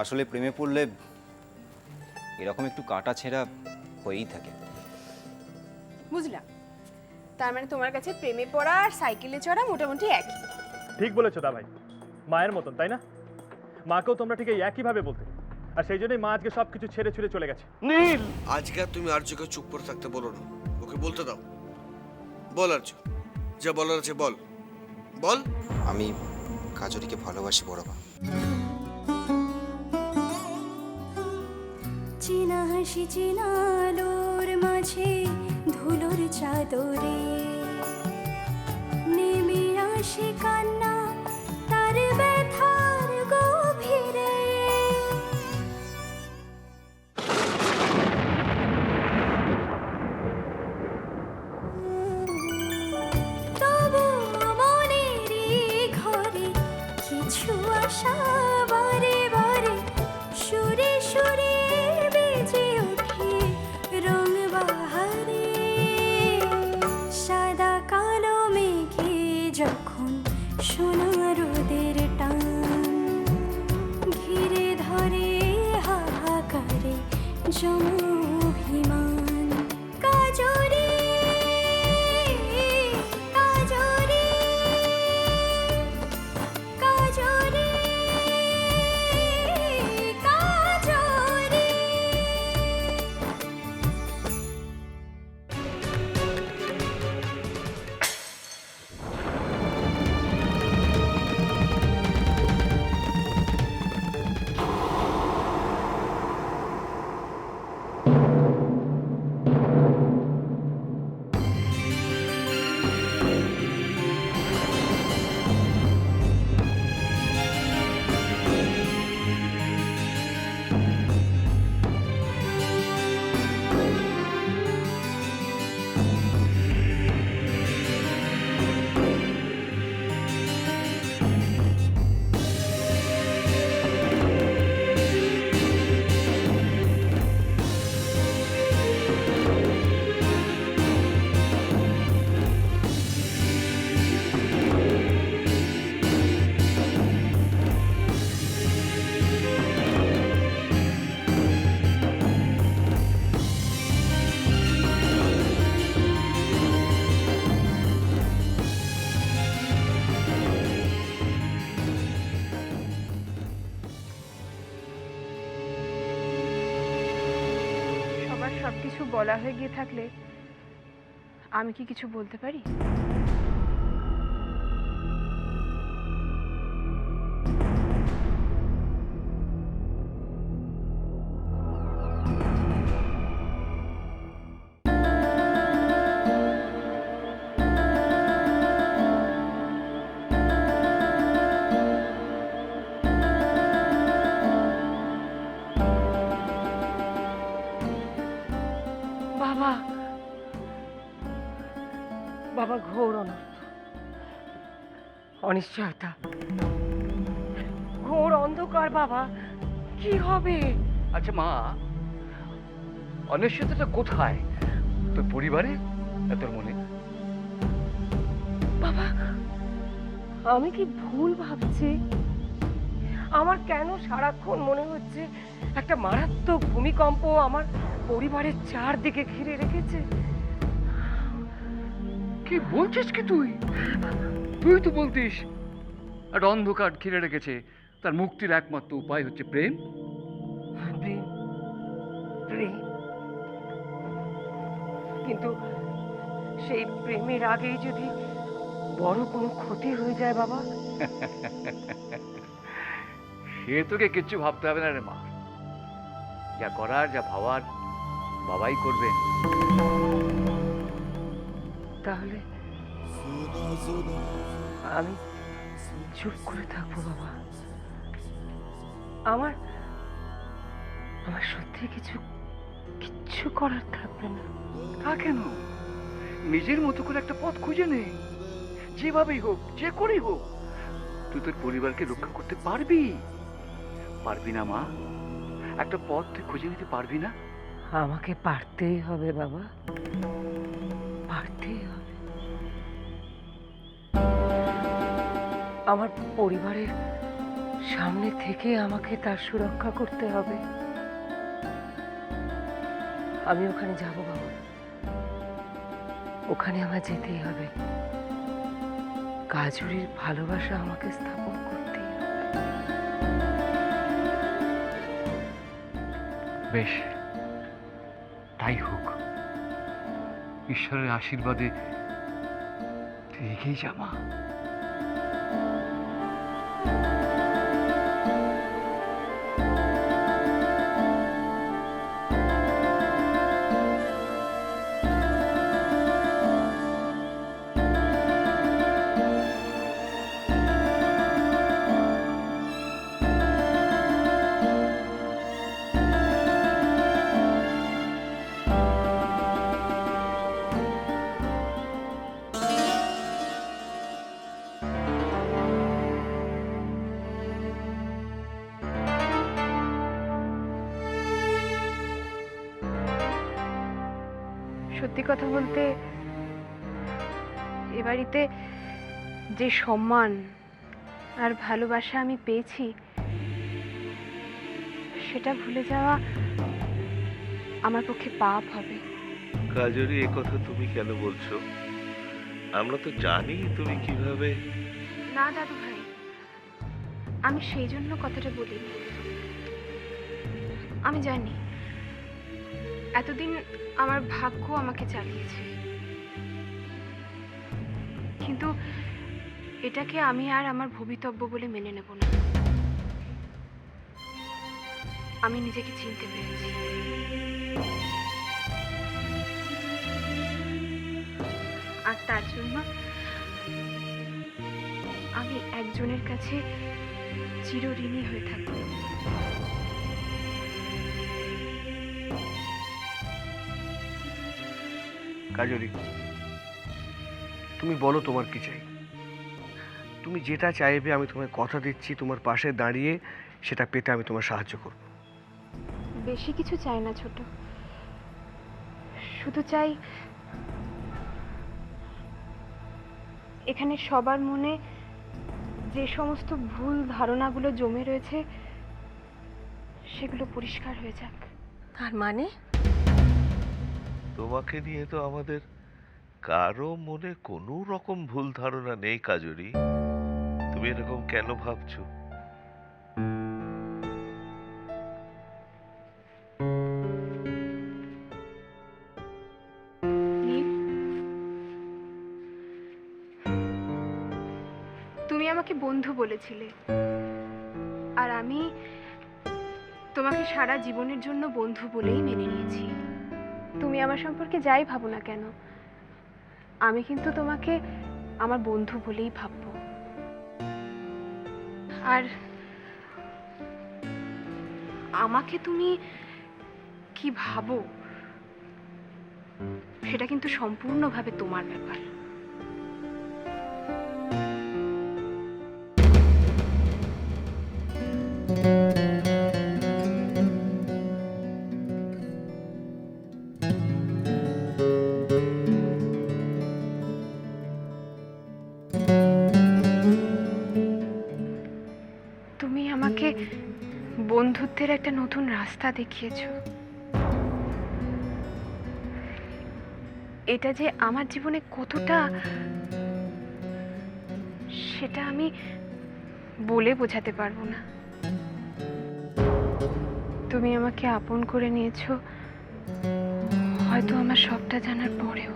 আসলে প্রেমে পড়লে এরকম একটু কাটা ছেঁড়া হয়েই থাকে। বুঝলাম। তার মানে তোমার কাছে প্রেমে পড়া আর সাইকেলে চড়া মোটামুটি একই। ঠিক বলেছ দা ভাই মায়ের মতন তাই না? মাকেও তোমরা ঠিক এই একইভাবে বলতে। আর সেই জন্যই মা আজকে সব কিছু ছেড়ে ছুড়ে চলে গেছে। নীল! আজকে আর তুমি আর্যকে চুপ করে থাকতে বলো না। ওকে বলতে দাও। বল আর্য যা বলার আছে বল। বল। আমি কাজরিকে ভালোবাসি বড় মা। চেনা হাসি চেনা আলোর মাঝে, ধুলোর চাদরে। নেমে আসে কান্না, তার ব্যথার গভীরে। তবু মনেরই ঘরে কিছু আশা বারে বারে, সুরে সুরে বলা হয়ে গিয়ে থাকলে আমি কি কিছু বলতে পারি? অনিশ্চয়তা। ঘোর অন্ধকার বাবা। কি হবে? আচ্ছা মা অনিশ্চয়তাটা কোথায়? তোর পরিবারে তোর মনে? বাবা আমি কি ভুল ভাবছি? আমার কেন সারাক্ষণ মনে হচ্ছে একটা মারাত্মক ভূমিকম্প আমার পরিবারের চারদিকে ঘিরে রেখেছে? কি বলছিস কি তুই? তুই তো বলতিস। একটা অন্ধকার ঘিরে রেখেছে। তার মুক্তির একমাত্র উপায় হচ্ছে প্রেম। প্রেম। প্রেম। কিন্তু সেই প্রেমের আগেই যদি বড় কোনো ক্ষতি হয়ে যায় বাবা? সে তোকে কিচ্ছু ভাবতে হবে না রে মা। যা করার যা ভাবার বাবাই করবেন তাহলে আমি চুপ করে থাকব বাবা। আমার আমার সত্যি কিছু কিচ্ছু করার থাকবে না। তা কেন? নিজের মতো করে একটা পথ খুঁজে নে। যেভাবেই হোক যে করেই হোক তুই তোর পরিবারকে রক্ষা করতে পারবি। পারবি না মা? একটা পথ তুই খুঁজে নিতে পারবি না? আমাকে পারতেই হবে বাবা। পারতেই হবে। আমার পরিবারের সামনে থেকে আমাকে তার সুরক্ষা করতে হবে। আমি ওখানে যাব বাবা। ওখানে আমার যেতেই হবে। কাজুরির ভালোবাসা আমাকে স্থাপন করতেই হবে। বেশ, তাই হোক। ঈশ্বরের আশীর্বাদে তুই এগিয়ে যা সত্যি কথা বলতে এ বাড়িতে যে সম্মান আর ভালোবাসা আমি পেয়েছি সেটা ভুলে যাওয়া আমার পক্ষে পাপ হবে। কাজরি এ কথা তুমি কেন বলছো? আমরা তো জানি তুমি কীভাবে। না দাদু ভাই আমি সেই জন্য কথাটা বলিনি। আমি জানি এতদিন আমার ভাগ্য আমাকে চালিয়েছে। কিন্তু এটাকে আমি আর আমার ভবিতব্য বলে মেনে নেব না। আমি নিজেকে চিনতে পেরেছি। আর তার জন্য আমি একজনের কাছে চিরঋণী হয়ে থাকব। কাজরি তুমি বলো তোমার কি চাই। তুমি যেটা চাইবে আমি তোমায় কথা দিচ্ছি তোমার পাশে দাঁড়িয়ে সেটা পেতে আমি তোমার সাহায্য করব। বেশি কিছু চাই না ছোট। শুধু চাই এখানে সবার মনে যে সমস্ত ভুল ধারণাগুলো জমে রয়েছে সেগুলো পরিষ্কার হয়ে যাক। তার মানে? তোমাকে নিয়ে তো আমাদের কারও মনে কোনো রকম ভুল ধারণা নেই, কাজরি। তুমি এরকম কেন ভাবছ? তুমি আমাকে বন্ধু বলেছিলে। আর আমি তোমাকে সারা জীবনের জন্য বন্ধু বলেই মেনে নিয়েছি। তুমি আমার সম্পর্কে যাই ভাবো না কেন, আমি কিন্তু তোমাকে আমার বন্ধু বলেই ভাবব। আর আমাকে তুমি কি ভাবো, সেটা কিন্তু সম্পূর্ণভাবে তোমার ব্যাপার। নতুন রাস্তা দেখিয়েছো। এটা যে আমার জীবনে কতটা, সেটা আমি বলে বোঝাতে পারব না। তুমি আমাকে আপন করে নিয়েছো, হয়তো আমার সবটা জানার পরেও।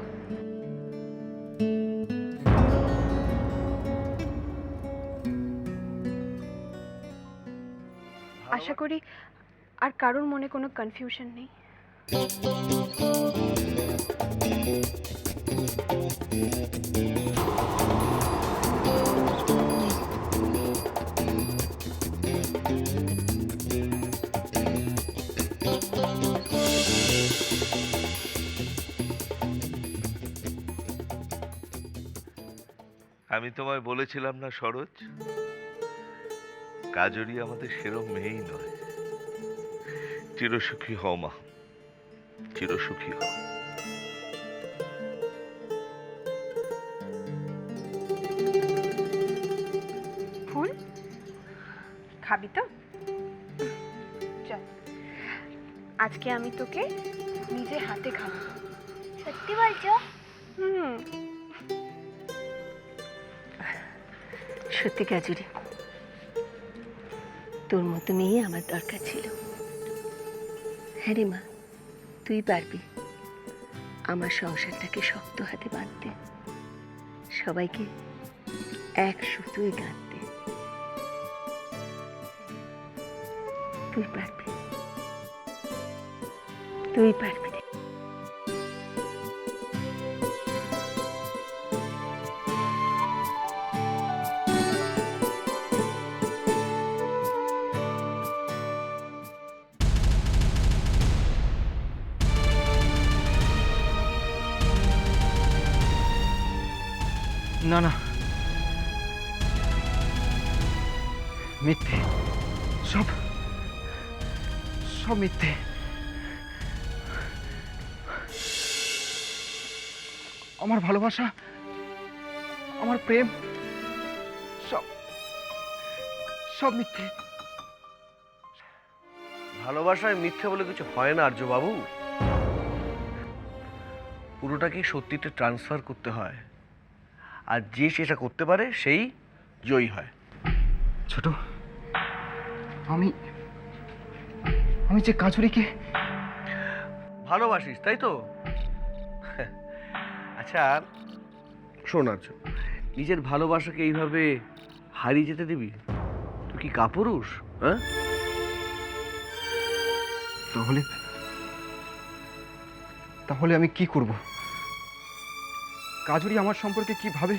আশা করি আর কারোর মনে কোনো কনফিউশন নেই। আমি তোমায় বলেছিলাম না, সরোজ? কাজরি আমাদের সেরম মেয়েই নয়। চিরসুখী হও মা চিরসুখী হও। ফুল? খাবি তো? চল। আজকে আমি তোকে নিজে হাতে খাওয়াবো সত্যি বলছো? হুম। সত্যি কাজুরি তোর মতো মেয়ে আমার দরকার ছিল। হ্যাঁ রে মা, তুই পারবি। আমার সংসারটাকে শক্ত হাতে বাঁধতে। সবাইকে এক সুতোয় গাঁধতে তুই পারবি। তুই পারবি। না না। মিথ্যে। সব। সব মিথ্যে। আমার ভালোবাসা, আমার প্রেম, সব। সব মিথ্যে। ভালোবাসায় মিথ্যে বলে কিছু হয় না আর্য বাবু পুরোটাকেই সত্যিতে ট্রান্সফার করতে হয়। আর যে সেটা করতে পারে সেই জয়ী হয়। ছোট আমি আমি যে কাজুরিকে ভালোবাসিস তাই তো? আচ্ছা শোন আর্য নিজের ভালোবাসাকে এইভাবে হারিয়ে যেতে দিবি? তুই কি কাপুরুষ হ্যাঁ? তাহলে তাহলে আমি কি করব? কাজুরি আমার সম্পর্কে কি ভাবে?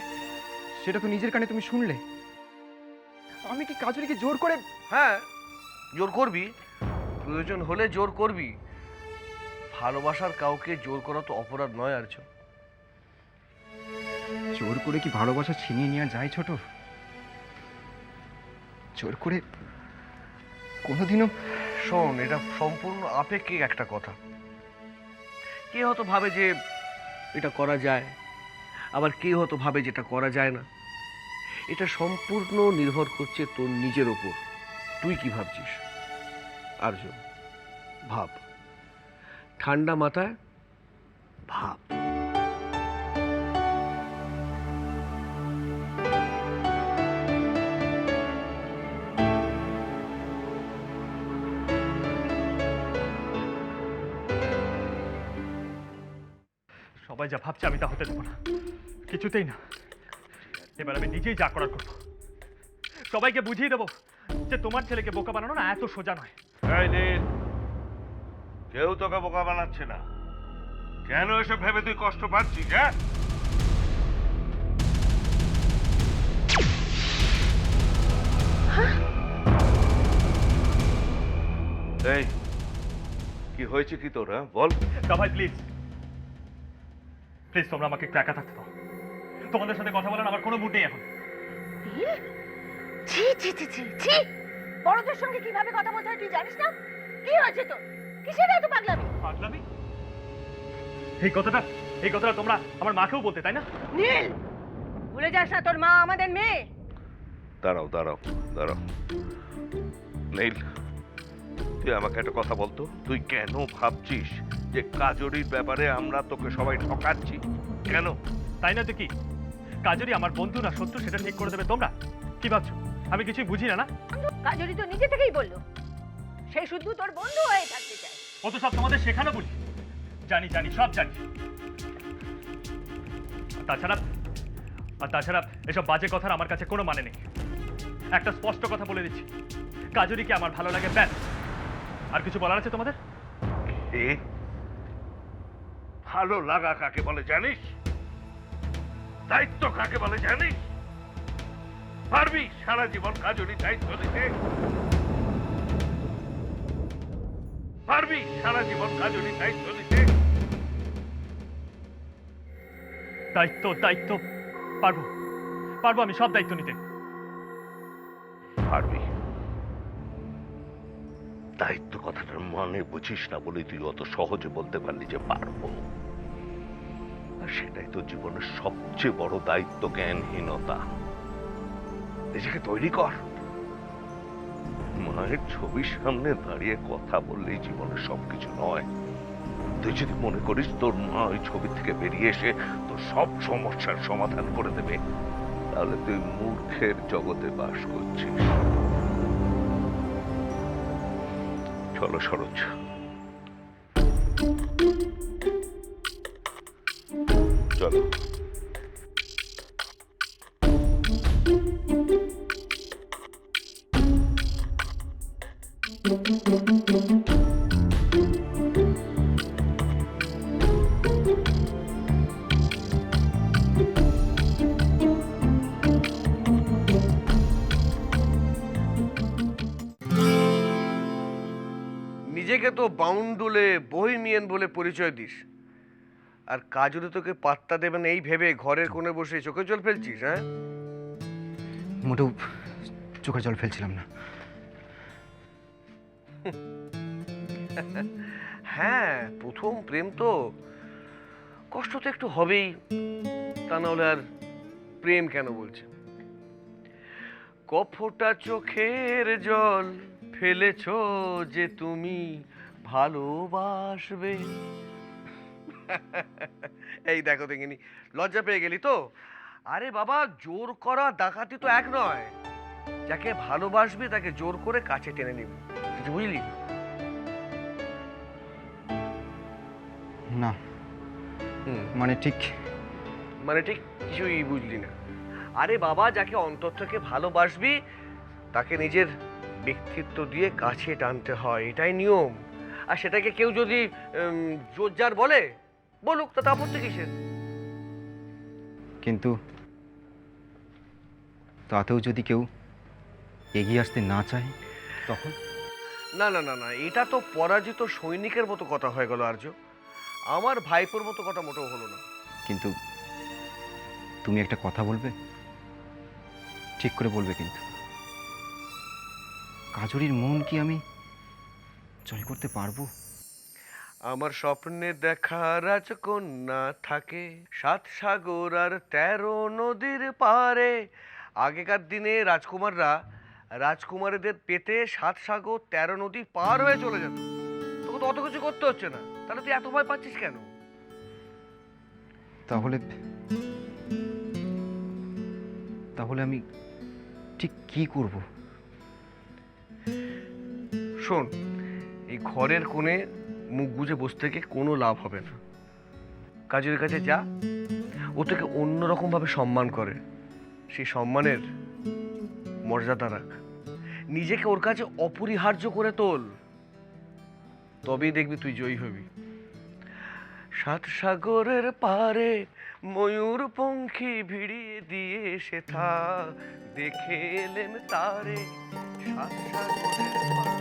সেটা তো নিজের কানে তুমি শুনলে। আমি কি কাজুরিকে জোর করে হ্যাঁ জোর করবি। প্রয়োজন হলে জোর করবি। ভালোবাসার কাউকে জোর করা তো অপরাধ নয় আর্য। জোর করে কি ভালোবাসা ছিনিয়ে নেওয়া যায় ছোট? জোর করে কোনোদিনও শোন এটা সম্পূর্ণ আপেক্ষিক একটা কথা। কে হয়তো ভাবে যে এটা করা যায়? আবার কে হয়তো ভাবে যেটা করা যায় না? এটা সম্পূর্ণ নির্ভর করছে তোর নিজের ওপর। তুই কি ভাবছিস? আর্য ভাব। ঠান্ডা মাথায়, ভাব। সবাই যা ভাবছে আমি তা হতে দেবো না। কিছুতেই না। এবার আমি নিজেই যা করার করব। সবাইকে বুঝিয়ে দেবো যে তোমার ছেলেকে বোকা বানানো না এত সোজা নয়। কেউ তোকে বোকা বানাচ্ছে না। কেন এসব ভেবে তুই কষ্ট পাচ্ছিস হ্যাঁ? এই কি হয়েছে কি তোর হ্যাঁ? বল। তা ভাই প্লিজ প্লিজ তোমরা আমাকে একটু একা থাকতে দাও। তোমাদের সাথে কথা বলার আমার কোনো মুড নেই। এখন ছি ছি ছি ছি ছি। বড়দের সঙ্গে কীভাবে কথা বলতে হয় তুই জানিস না? কি হয়েছে তো কিসের এত পাগলামি? পাগলামি? এই কথাটা এই কথাটা তোমরা আমার মাকেও বলতে তাই না? নীল! ভুলে যাস না তোর মা আমাদের মেয়ে। দাঁড়াও দাঁড়াও দাঁড়াও। নীল তুই আমাকে একটা কথা বলতো? তুই কেন ভাবছিস যে কাজরির ব্যাপারে আমরা তোকে সবাই ঠকাচ্ছি? কেন? তাই না তো কি? কাজরি আমার বন্ধু না শত্রু সেটা ঠিক করে দেবে তোমরা? কি ভাবছ? আমি কিছুই বুঝি না না? কাজরি তো নিজে থেকেই বলল। সে শুধু তোর বন্ধু হয়ে থাকতে চায়। ও তো সব তোমাদের শেখানো বলি জানি জানি সব জানি। তাছাড়া আর তাছাড়া এসব বাজে কথার আমার কাছে কোনো মানে নেই। একটা স্পষ্ট কথা বলে দিচ্ছি। কাজুরিকে আমার ভালো লাগে ব্যাস। আর কিছু বলার আছে তোমাদের? এ ভালো লাগা কাকে বলে জানিস? দায়িত্ব কাকে বলে জানিস? পারবি সারা জীবন কাজরি দায়িত্ব নিতে পারবি সারা জীবন কাজরি দায়িত্ব নিতে দায়িত্ব দায়িত্ব পারব। পারব আমি সব দায়িত্ব নিতে। পারবি। দায়িত্ব কথাটার মানে বুঝিস না বলে তুই অত সহজে বলতে পারলি যে পারব। আর সেটাই তো জীবনের সবচেয়ে বড় দায়িত্ব, জ্ঞানহীনতা। নিজেকে তৈরি কর। মায়ের ছবির সামনে দাঁড়িয়ে কথা বললেই জীবনে সবকিছু নয়। তুই যদি মনে করিস তোর মা ওই ছবি থেকে বেরিয়ে এসে তোর সব সমস্যার সমাধান করে দেবে, তাহলে তুই মূর্খের জগতে বাস করছিস। চলো সরোজ। চলো। নিজেকে তো বাউন্ডুলে বহিমিয়ান বলে পরিচয় দিস। আর কাজুরে তোকে পাত্তা দেবেন এই ভেবে ঘরের কোণে বসে চোখে জল ফেলছিস হ্যাঁ? মোটেও চোখের জল ফেলছিলাম না। হ্যাঁ প্রথম প্রেম তো কষ্ট তো একটু হবেই। তা নাহলে আর প্রেম কেন বলছে? কফোটা চোখের জল ফেলেছ যে তুমি ভালোবাসবে। এই দেখো দেখিনি লজ্জা পেয়ে গেলি তো? আরে বাবা জোর করা ডাকাতি তো এক নয়। যাকে ভালোবাসবি তাকে জোর করে কাছে টেনে নিবি কিছু বুঝলি? না। হুম। মানে ঠিক? মানে ঠিক কিছুই বুঝলি না। আরে বাবা যাকে অন্তর থেকে ভালোবাসবি তাকে নিজের ব্যক্তিত্ব দিয়ে কাছে টানতে হয় এটাই নিয়ম। আর সেটাকে কেউ যদি জোরজার বলে বলুক তাতে আপত্তি কিসের? কিন্তু তাতেও যদি কেউ এগিয়ে আসতে না চায় তখন? না না না না এটা তো পরাজিত সৈনিকের মতো কথা হয়ে গেল আর্য। আমার ভাইপোর মতো কথা মোটেও হলো না। কিন্তু তুমি একটা কথা বলবে? ঠিক করে বলবে কিন্তু। কাজরির মন কি আমি জয় করতে পারব? আমার স্বপ্নে দেখা রাজকন্যা থাকে সাত সাগর আর তেরো নদীর পারে আগেকার দিনে রাজকুমাররা রাজকুমারীদের পেতে সাত সাগর তেরো নদী পার হয়ে চলে যেত। তোকে তো অত কিছু করতে হচ্ছে না। তাহলে তুই এত ভয় পাচ্ছিস কেন? তাহলে তাহলে আমি ঠিক কি করব? শোন এই ঘরের কোণে মুখ গুজে বসে থেকে কোনো লাভ হবে না। কাজের কাছে যা, ও তোকে অন্যরকম ভাবে সম্মান করে। সেই সম্মানের মর্যাদা রাখ। নিজেকে ওর কাছে অপরিহার্য করে তোল। তবেই দেখবি তুই জয়ী হবি। সাত সাগরের পারে ময়ূর পঙ্খী ভিড়িয়ে দিয়ে সেথা দেখে এলেন তারে। সাত সাগরের পারে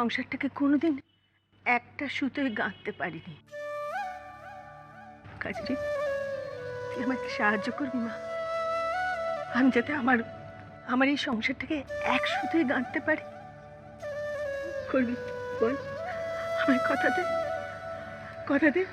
সংসারটাকে কোনোদিন একটা সুতোয় গাঁথতে পারিনি। কাজরি তুই আমাকে সাহায্য করবি, মা? আমি যাতে আমার আমার এই সংসারটাকে এক সুতোয় গাঁথতে পারি। করবি, বল। আমার কথাতে কথাতে